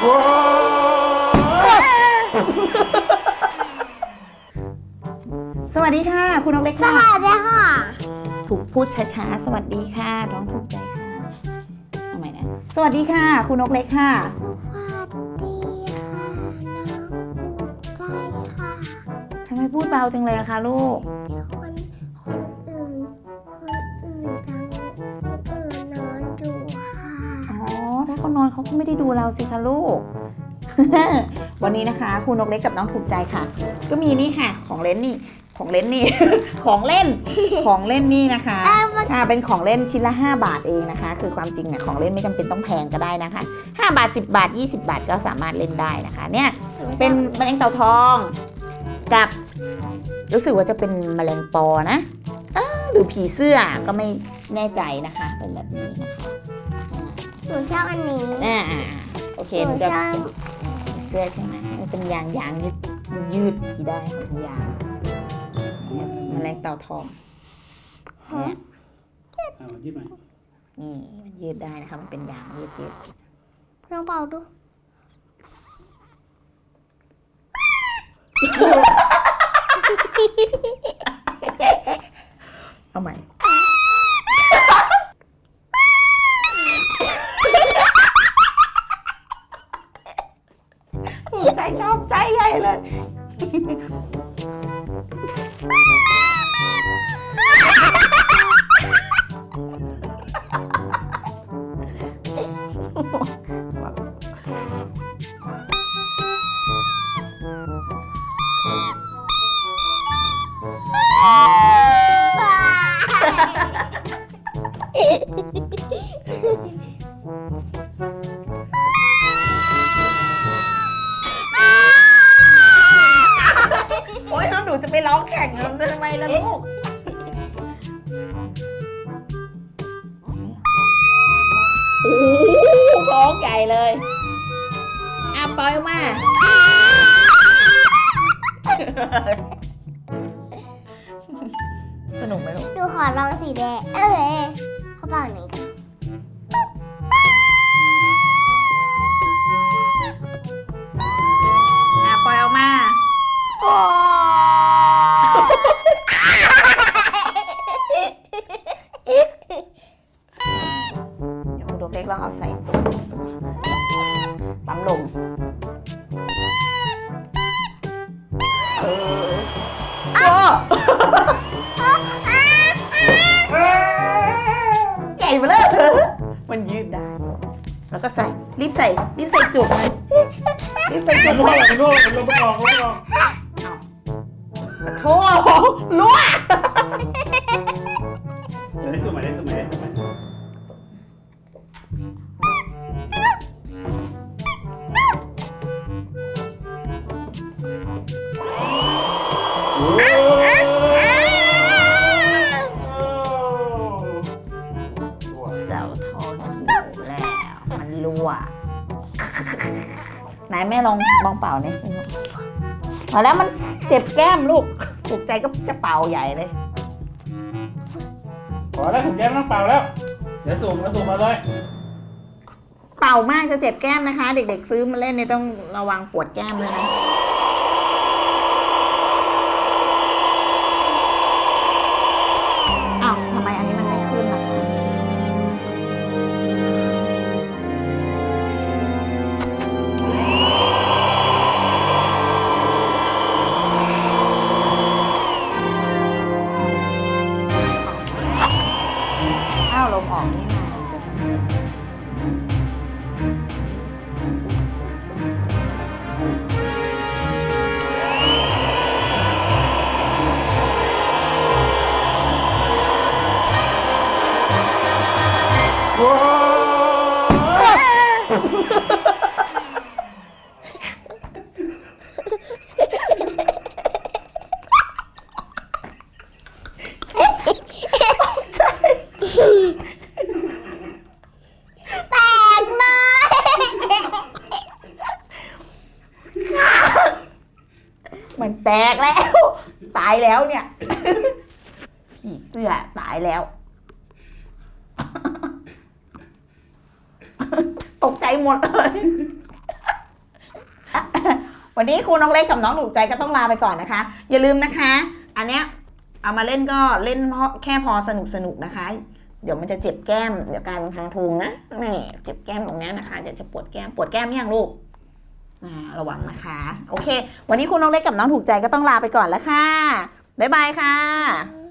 โอ้สวัสดีค่ะ คุณนกเล็กสค่ะวัสดีค่ะ ถูกพูดช้าๆ สวัสดีค่ะร้อง สวัสดีค่ะ คุณนกเล็กค่ะ สวัสดีค่ะน้องใจค่ะทำไมพูดเบาจังเลยอะคะลูก เดี๋ยวคนคนอื่นคนอื่นจังคนอื่นนอนดูค่ะอ๋อ ถ้าเขานอนเขาก็ไม่ได้ดูเราสิคะลูก วันนี้นะคะ คุณนกเล็กกับน้องถูกใจค่ะ ก็มีนี่ค่ะของเล่นนี่ ของเล่นนี่ ของเล่น ของเล่นนี่นะคะเออมันค่ะเป็นของเล่นชิ้นละ 5 บาทเองนะคะ คือความจริงเนี่ยของเล่นไม่จำเป็นต้องแพงก็ได้นะคะ 5 บาท 10 บาท 20 บาทก็สามารถเล่นได้นะคะ เนี่ยเป็นแมลงเต่าทองกับ รู้สึกว่าจะเป็นแมลงปอนะเอ้อหรือผีเสื้อก็ไม่แน่ใจนะคะ เป็นแบบนี้นะคะหนูชอบอันนี้อ่าอ่าอ่าโอเคหหนูนูจะชอบเสื้อใช่ไหมมันเป็นยางยางยืดยืดที่ได้เป็นยาง เนี่ยแมลงเต่าทองเนี่ยเอายิ้มหน่อยนี่มันยืดได้นะคะมันเป็นยางยืดยืดลองเป่าดูเอาใหม่ใจชอบใจใหญ่เลย ล่ะลูก โอ้โหร้องใหญ่เลยอะปล่อยออกมา สนุกไหมลูก หนูขอลองสีแดง เอ้ยเขาเป่าหนึ่งค่ะอะปล่อยออกมา มันยืดได้ แล้วก็ใส่รีบใส่รีบใส่จุกเลยรีบใส่จุกลูกเลยลูกลูกไม่ออกลูกไม่ออกโธ่รั่วเดี๋ยวได้สมัยได้สมัยได้สมัยโอ้ ไหนแม่ลองลองเป่าเนี่ยพอแล้วมันเจ็บแก้มลูกถูกใจก็จะเป่าใหญ่เลยพอแล้วผมแย้มต้องเป่าแล้ว เดี๋ยวสูงแล้วสูงมาเลย เป่ามากจะเจ็บแก้มนะคะ เด็กๆซื้อมาเล่นเนี่ยต้องระวังปวดแก้มเลยนะ มันแตกแล้ว ตายแล้วเนี่ยผีเสื้อตายแล้ว ตกใจหมดเลย วันนี้ครูน้องเล็กกับน้องถูกใจก็ต้องลาไปก่อนนะคะ อย่าลืมนะคะ อันเนี้ยเอามาเล่นก็เล่นเพราะแค่พอสนุกสนุกนะคะ เดี๋ยวมันจะเจ็บแก้ม เดี๋ยวกลายเป็นทางทุงนะนี่เจ็บแก้มตรงนี้นะคะเดี๋ยวจะปวดแก้ม ปวดแก้มยังลูก ระวังนะคะ โอเค วันนี้คุณน้องเล็กกับน้องถูกใจก็ต้องลาไปก่อนแล้วค่ะ บ๊ายบายค่ะ